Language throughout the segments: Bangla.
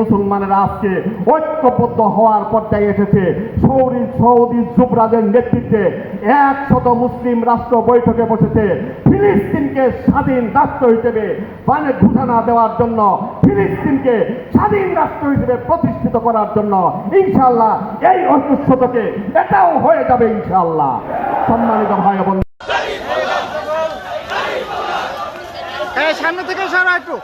মুসলমানেরা আজকে ঐক্যবদ্ধ হওয়ার পর্যায়ে এসেছে। সৌদি সৌদি যুবরাজের নেতৃত্বে একশত মুসলিম রাষ্ট্র বৈঠকে বসেছে। ফিলিস্তিনকে স্বাধীন রাষ্ট্র হিসেবে মানে ঘোষণা দেওয়ার জন্য, ফিলিস্তিনকে স্বাধীন রাষ্ট্র হিসেবে প্রতিষ্ঠিত করার জন্য ইনশাল্লাহ এই ঐক্যশতকে এটাও হয়ে যাবে ইনশাল্লাহ সম্মানিত ভাই বোন সামনে থেকে সরা একটু।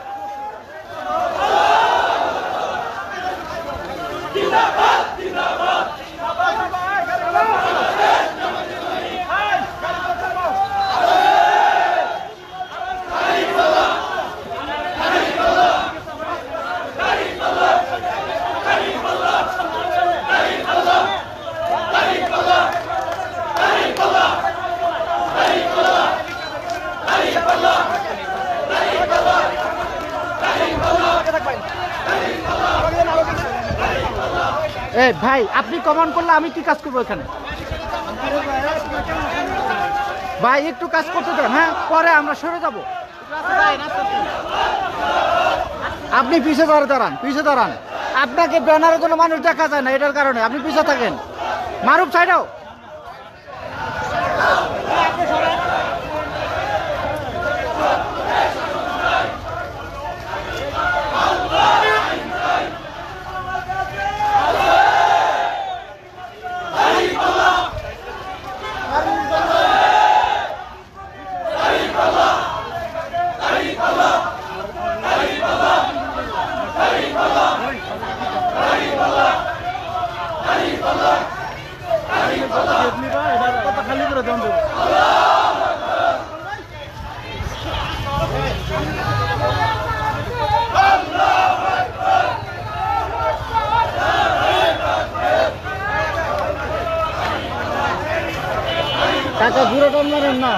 ভাই, আপনি কমন করলে আমি কি কাজ করব এখানে? ভাই, একটু কাজ করতে দেন হ্যাঁ পরে আমরা সরে যাব। আপনি পিছে ধরে দাঁড়ান, পিছে দাঁড়ান। আপনাকে ব্যানারে কোনো মানুষ দেখা যায় না, এটার কারণে। আপনি পিছিয়ে থাকেন। মারুফ সাইডাও টাকা ঘুরে টান মারেন না।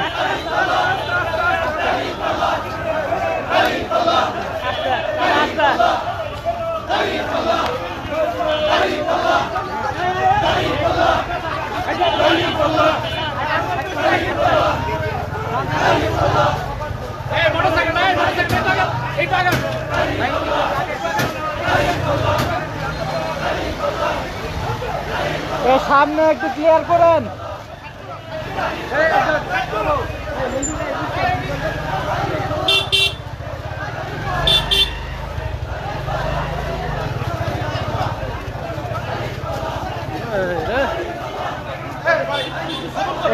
এ সামনে একটু ক্লিয়ার করেন।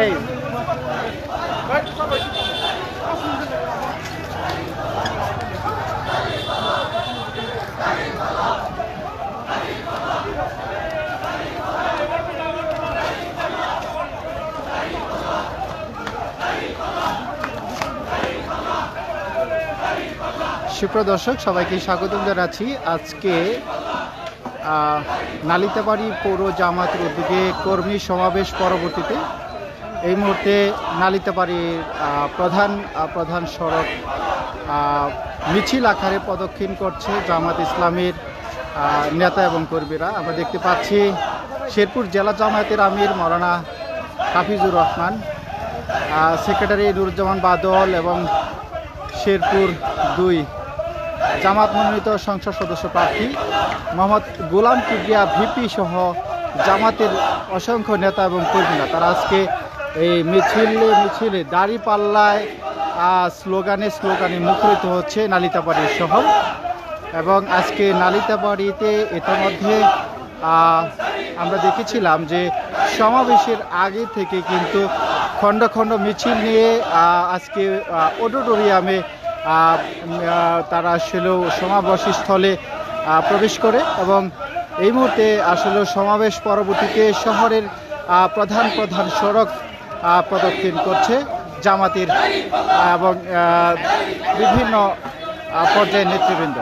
এই। সুপ্রিয় দর্শক, সবাইকে স্বাগতম জানাচ্ছি। আজকে নালিতাবাড়ি পৌর জামাতের উদ্যোগে কর্মী সমাবেশ পরবর্তীতে। এই মুহূর্তে নালিতাবাড়ির প্রধান প্রধান সড়ক মিছিল আকারে প্রদক্ষিণ করছে জামাত ইসলামের নেতা এবং কর্মীরা। আমরা দেখতে পাচ্ছি শেরপুর জেলা জামায়াতের আমির মৌলানা হাফিজুর রহমান সেক্রেটারি নুরুজ্জামান বাদল এবং শেরপুর দুই জামাত মনোনীত সংসদ সদস্য প্রার্থী মোহাম্মদ গোলাম কিবরিয়া ভিপি সহ জামাতের অসংখ্য নেতা এবং কর্মীরা তারা আজকে এই মিছিলে মিছিলে দাড়ি পাল্লায় স্লোগানে স্লোগানে মুখরিত হচ্ছে নালিতাবাড়ির শহর এবং আজকে নালিতাবাড়িতে ইতিমধ্যে আমরা দেখেছিলাম যে সমাবেশের আগে থেকে কিন্তু খণ্ড খণ্ড মিছিল নিয়ে আজকে অডিটোরিয়ামে তারা আসলেও সমাবেশ স্থলে প্রবেশ করে এবং এই মুহূর্তে আসলে সমাবেশ পরবর্তীতে শহরের প্রধান প্রধান সড়ক প্রদক্ষিণ করছে জামাতের এবং বিভিন্ন পর্যায়ের নেতৃবৃন্দ।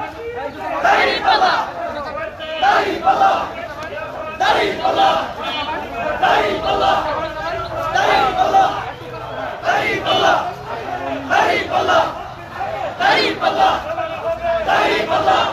Allah!